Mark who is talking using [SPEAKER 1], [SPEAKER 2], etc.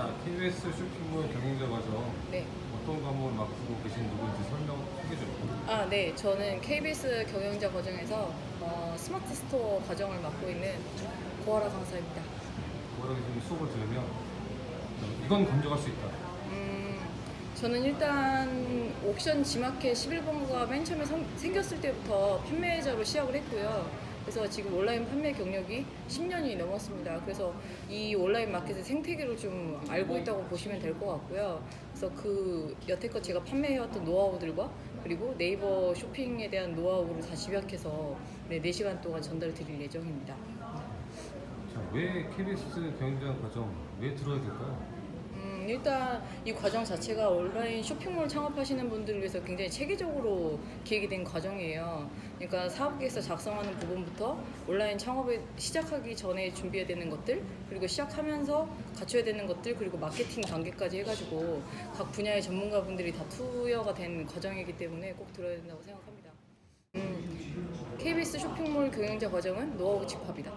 [SPEAKER 1] 자, KBS 쇼핑몰 경영자 과정
[SPEAKER 2] 네.
[SPEAKER 1] 어떤 과목을 맡고 계신 누구인지 설명 소개 좀.
[SPEAKER 2] 아, 네. 저는 KBS 경영자 과정에서 어, 스마트 스토어 과정을 맡고 있는 고아라 강사입니다.
[SPEAKER 1] 뭐라고 좀 수업을 들으면 이건 건져갈 수 있다.
[SPEAKER 2] 음, 저는 일단 옥션 지마켓 11번가 맨 처음에 성- 생겼을 때부터 판매자로 시작을 했고요. 그래서 지금 온라인 판매 경력이 10년이 넘었습니다. 그래서 이 온라인 마켓의 생태계를 좀 알고 있다고 보시면 될 것 같고요. 그래서 그 여태껏 제가 판매해왔던 노하우들과 그리고 네이버 쇼핑에 대한 노하우를 다 집약해서 네, 4시간 동안 전달 드릴 예정입니다.
[SPEAKER 1] 자, 왜 KBS 경영자 과정 왜 들어야 될까요?
[SPEAKER 2] 음, 일단 이 과정 자체가 온라인 쇼핑몰 창업하시는 분들을 위해서 굉장히 체계적으로 기획이 된 과정이에요. 그러니까 사업계획서 작성하는 부분부터 온라인 창업을 시작하기 전에 준비해야 되는 것들, 그리고 시작하면서 갖춰야 되는 것들, 그리고 마케팅 단계까지 해가지고 각 분야의 전문가분들이 다 투여가 된 과정이기 때문에 꼭 들어야 된다고 생각합니다. 음, KBS 쇼핑몰 경영자 과정은 노하우 집합이다.